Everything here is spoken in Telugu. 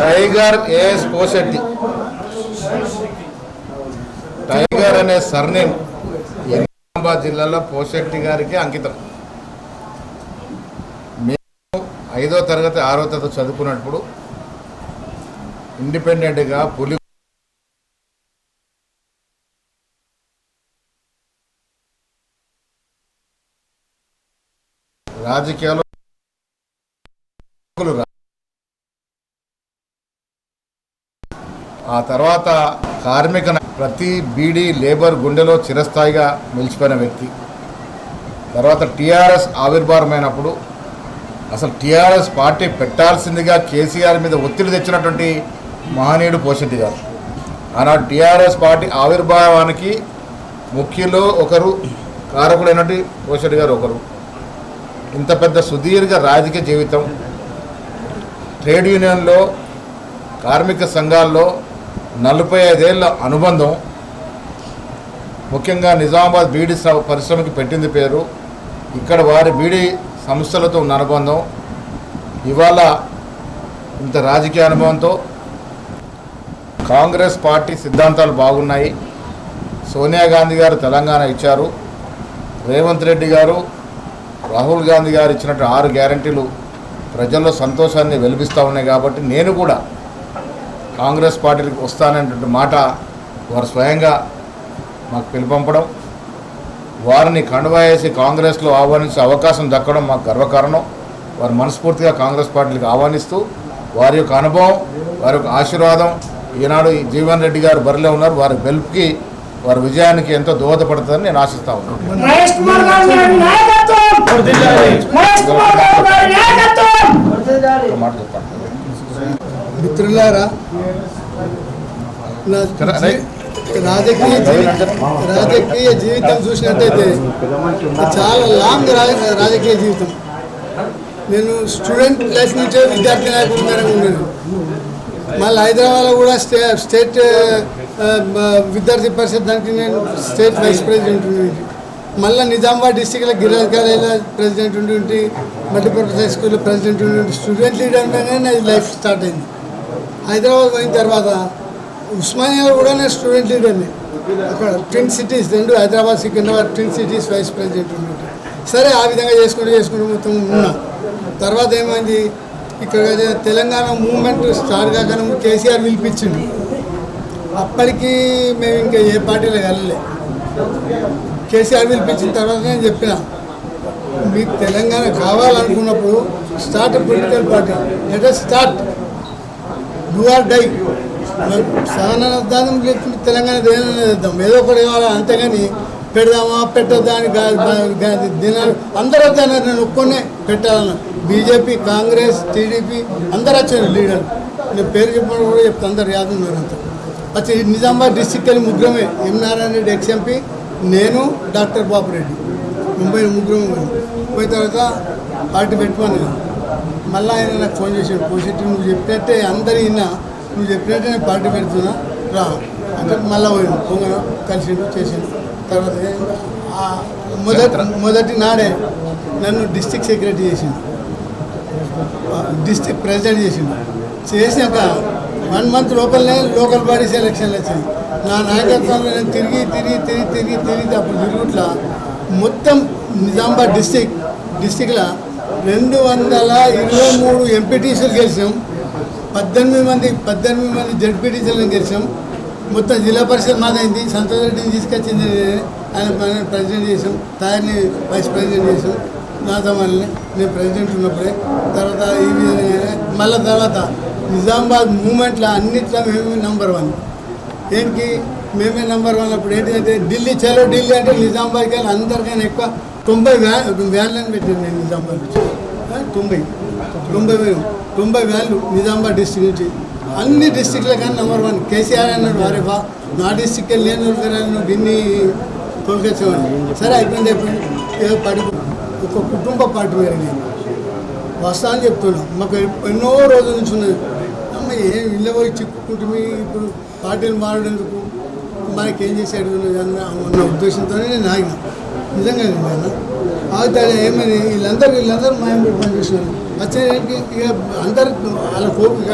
Tiger A S Poshetti tiger అనే సర్నేమ్ నిజామాబాద్ జిల్లాలో పోషెట్టి గారికి అంకితం. మేము ఐదో తరగతి ఆరో తరగతి చదువుకున్నప్పుడు ఇండిపెండెంట్గా పులి రాజకీయాలు ఆ తర్వాత కార్మిక ప్రతి బీడీ లేబర్ గుండెలో చిరస్థాయిగా నిలిచిపోయిన వ్యక్తి. తర్వాత టీఆర్ఎస్ ఆవిర్భావమైనప్పుడు అసలు టీఆర్ఎస్ పార్టీ పెట్టాల్సిందిగా కేసీఆర్ మీద ఒత్తిడి తెచ్చినటువంటి మహనీయుడు పోషెట్టి గారు. ఆనాడు టీఆర్ఎస్ పార్టీ ఆవిర్భావానికి ముఖ్యులు ఒకరు కారకుడైనటువంటి పోషెట్టి గారు ఒకరు. ఇంత పెద్ద సుదీర్ఘ రాజకీయ జీవితం ట్రేడ్ యూనియన్లో కార్మిక సంఘాల్లో నలభై ఐదేళ్ళ అనుబంధం ముఖ్యంగా నిజామాబాద్ బీడీ పరిశ్రమకి పెట్టింది పేరు. ఇక్కడ వారి బీడీ సంస్థలతో ఉన్న అనుబంధం. ఇవాళ ఇంత రాజకీయ అనుభవంతో కాంగ్రెస్ పార్టీ సిద్ధాంతాలు బాగున్నాయి. సోనియా గాంధీ గారు తెలంగాణ ఇచ్చారు. రేవంత్ రెడ్డి గారు రాహుల్ గాంధీ గారు ఇచ్చినట్టు ఆరు గ్యారంటీలు ప్రజల్లో సంతోషాన్ని వెలిపిస్తూ ఉన్నాయి కాబట్టి నేను కూడా కాంగ్రెస్ పార్టీకి వస్తాననేటువంటి మాట వారు స్వయంగా మాకు పిలుపంపడం వారిని కండువా వేసి కాంగ్రెస్లో ఆహ్వానించే అవకాశం దక్కడం మాకు గర్వకారణం. వారు మనస్ఫూర్తిగా కాంగ్రెస్ పార్టీకి ఆహ్వానిస్తూ వారి యొక్క అనుభవం వారి యొక్క ఆశీర్వాదం ఈనాడు ఈ జీవన్ రెడ్డి గారు బరిలో ఉన్నారు వారి గెలుపుకి వారి విజయానికి ఎంతో దోహదపడుతుందని నేను ఆశిస్తా ఉన్నాను. మహేష్ కుమార్ గౌడ్ గారి నాయకత్వం! మహేష్ కుమార్ గౌడ్ గారి నాయకత్వం! ఒక మాట చెప్పండి. మిత్రులారా రాజకీయ రాజకీయ జీవితం చూసినట్టయితే చాలా లాంగ్ రాజకీయ జీవితం. నేను స్టూడెంట్ లైఫ్ నుంచే విద్యార్థి నాయకుడు ఉన్నాను మళ్ళీ హైదరాబాద్లో కూడా స్టే స్టేట్ విద్యార్థి పరిషత్ దానికి నేను స్టేట్ వైస్ ప్రెసిడెంట్ ఉండి మళ్ళీ నిజామాబాద్ డిస్టిక్లో గిరిరాజ్ కాలేజీలో ప్రెసిడెంట్ ఉండి ఉండి మల్టీపర్పస్ హై స్కూల్లో ప్రెసిడెంట్ ఉండి స్టూడెంట్ లీడర్ మీదనే నా లైఫ్ స్టార్ట్ అయింది. హైదరాబాద్ పోయిన తర్వాత ఉస్మానియా కూడా నేను స్టూడెంట్ లీడర్ని. అక్కడ ట్విన్ సిటీస్ రెండు Hyderabad Secunderabad twin cities vice president ఉన్నట్టు. సరే ఆ విధంగా చేసుకుంటూ చేసుకుంటూ మొత్తం ఉన్నా. తర్వాత ఏమైంది? ఇక్కడ తెలంగాణ మూమెంట్ స్టార్ట్ కాక కేసీఆర్ పిలిపించిండు. అప్పటికి మేము ఇంకా ఏ పార్టీలో వెళ్ళలే కేసీఆర్ పిలిపించిన తర్వాత నేను చెప్పిన. మీకు తెలంగాణ కావాలనుకున్నప్పుడు start political party. Let start do or die సహనం లేకుండా తెలంగాణ దేని చేద్దాం. ఏదో ఒకటి అంతే అంతేగాని పెడదామా పెట్టద్దా అని దినాలు అందరూ వచ్చారు నేను ఒక్కొనే పెట్టాలన్న. బీజేపీ కాంగ్రెస్ టీడీపీ అందరు వచ్చారు లీడర్. నేను పేరు చెప్పినప్పుడు కూడా చెప్తా అందరు యాదవ్ అంతా. వచ్చి నిజామాబాద్ డిస్టిక్ వెళ్ళి ముగ్గురమే M Narayana Reddy ex MP నేను డాక్టర్ బాబు రెడ్డి. ముంబై ముగ్గురం పోయిన. తర్వాత పార్టీ పెట్టుకోను మళ్ళీ ఆయన నాకు ఫోన్ చేశాడు పోషెట్టి నువ్వు చెప్పినట్టే అందరి విన్నా. నువ్వు చెప్పినట్టే నేను పార్టీ పెడుతున్నా రా. అంటే మళ్ళీ పోయాను పొంగ కలిసిండు చేసిండు తర్వాత మొదటి మొదటి నాడే నన్ను డిస్టిక్ సెక్రటరీ చేసిండు. డిస్టిక్ ప్రెసిడెంట్ చేసిండు. చేసినాక వన్ మంత్ లోపలనే లోకల్ బాడీస్ ఎలక్షన్లు వచ్చింది. నా నాయకత్వంలో నేను తిరిగి తిరిగి తిరిగి తిరిగి తిరిగి అప్పుడు తిరుగుట్లా మొత్తం నిజామాబాద్ డిస్టిక్ డిస్టిక్లో రెండు వందల ఇరవై మూడు ఎంపీటీసీలు గెలిచాం పద్దెనిమిది మంది పద్దెనిమిది మంది జడ్పీటీసీలను గెలిచాం. మొత్తం జిల్లా పరిషత్ మాదైంది. సంతోష్ రెడ్డిని తీసుకొచ్చింది. ఆయన ప్రెసిడెంట్ చేసాం తయారిని వైస్ ప్రెసిడెంట్ చేసాం నాతో మళ్ళీ నేను ప్రెసిడెంట్ ఉన్నప్పుడే. తర్వాత ఈ విధంగా మళ్ళీ తర్వాత నిజామాబాద్ మూమెంట్లో అన్నిట్లో మేమే నెంబర్ వన్. ఏంటి? మేమే నెంబర్ వన్ అప్పుడు ఏంటంటే ఢిల్లీ చలో ఢిల్లీ అంటే నిజామాబాద్ కానీ అందరికైనా ఎక్కువ తొంభై వ్యా వ్యాన్లను పెట్టింది నేను నిజామాబాద్ తొంభై. తొంభై తొంభై వేలు తొంభై వ్యాన్లు నిజామాబాద్ డిస్టిక్ నుంచి. అన్ని డిస్టిక్ల కానీ నెంబర్ వన్ కేసీఆర్ అన్నాడు వారే బా నా డిస్టిక్ లేని నేను దొరికాను నువ్వు సరే అయిపోయింది అయిపోయింది. ఏదో పడి ఒక కుటుంబ పార్టీ పెరిగింది వస్తా అని చెప్తున్నా. మాకు ఎన్నో రోజుల నుంచి ఉన్నది. అమ్మ ఏం ఇళ్ళ పోయి చిక్కుకుంటుంది ఇప్పుడు? పార్టీలు మారేందుకు మనకేం చేసేది ఉన్నది? అన్న అన్న ఉద్దేశంతోనే నేను ఆగిన. నిజంగా నేను ఆగిన. ఆగితే ఏమైంది? వీళ్ళందరూ వీళ్ళందరూ మాయం పెట్టి పనిచేస్తున్నారు వచ్చే ఇక అందరు వాళ్ళ కోపిక